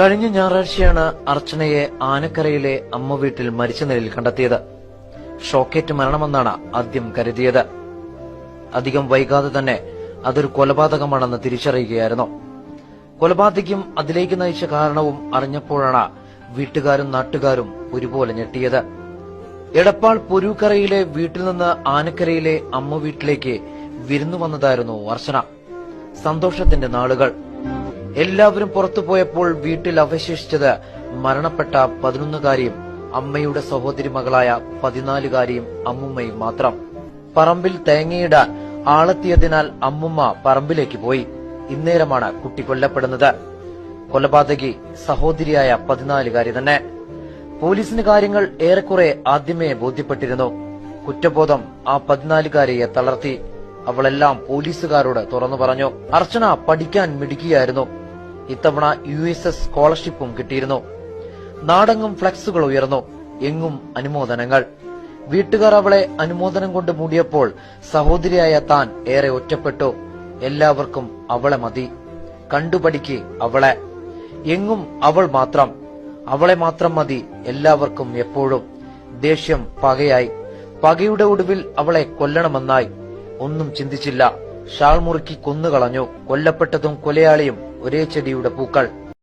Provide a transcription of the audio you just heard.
കഴിഞ്ഞ ഞായറാഴ്ചയാണ് അർച്ചനയെ ആനക്കരയിലെ അമ്മ വീട്ടിൽ മരിച്ച നിലയിൽ കണ്ടെത്തിയത്. ഷോക്കേറ്റ് മരണമെന്നാണ് ആദ്യം കരുതിയത്. അധികം വൈകാതെ തന്നെ അതൊരു കൊലപാതകമാണെന്ന് തിരിച്ചറിയുകയായിരുന്നു. കൊലപാതകം അതിലേക്ക് നയിച്ച കാരണവും അറിഞ്ഞപ്പോഴാണ് വീട്ടുകാരും നാട്ടുകാരും ഒരുപോലെ ഞെട്ടിയത്. എടപ്പാൾ പൊരൂക്കരയിലെ വീട്ടിൽ നിന്ന് ആനക്കരയിലെ അമ്മ വീട്ടിലേക്ക് വിരുന്നു വന്നതായിരുന്നു അർച്ചന. സന്തോഷത്തിന്റെ നാളുകൾ. എല്ലാവരും പുറത്തു പോയപ്പോൾ വീട്ടിൽ അവശേഷിച്ചത് മരണപ്പെട്ട പതിനൊന്നുകാരിയും അമ്മയുടെ സഹോദരി മകളായ പതിനാലുകാരിയും അമ്മുമ്മയും മാത്രം. പറമ്പിൽ തേങ്ങയിടാൻ ആളെത്തിയതിനാൽ അമ്മുമ്മ പറമ്പിലേക്ക് പോയി. ഇന്നേരമാണ് കുട്ടി കൊല്ലപ്പെടുന്നത്. കൊലപാതകി സഹോദരിയായ പതിനാലുകാരി തന്നെ. പോലീസിന് കാര്യങ്ങൾ ഏറെക്കുറെ ആദ്യമേ ബോധ്യപ്പെട്ടിരുന്നു. കുറ്റബോധം ആ പതിനാലുകാരിയെ തളർത്തി. അവളെല്ലാം പോലീസുകാരോട് തുറന്നു പറഞ്ഞു. അർച്ചന പഠിക്കാൻ മിടുക്കിയായിരുന്നു. ഇത്തവണ യു എസ് എസ് സ്കോളർഷിപ്പും കിട്ടിയിരുന്നു. നാടെങ്ങും ഫ്ലക്സുകൾ ഉയർന്നു. എങ്ങും അനുമോദനങ്ങൾ. വീട്ടുകാർ അവളെ അനുമോദനം കൊണ്ട് മൂടിയപ്പോൾ സഹോദരിയായ താൻ ഏറെ ഒറ്റപ്പെട്ടു. എല്ലാവർക്കും അവളെ മതി. കണ്ടുപഠിക്ക് അവളെ. എങ്ങും അവൾ മാത്രം. അവളെ മാത്രം മതി എല്ലാവർക്കും എപ്പോഴും. ദേഷ്യം പകയായി. പകയുടെ ഒടുവിൽ അവളെ കൊല്ലണമെന്നായി. ഒന്നും ചിന്തിച്ചില്ല. ഷാൾ മുറുക്കി കൊന്നുകളഞ്ഞു. കൊല്ലപ്പെട്ടതും കൊലയാളിയും ഒരേ ചെടിയുടെ പൂക്കൾ.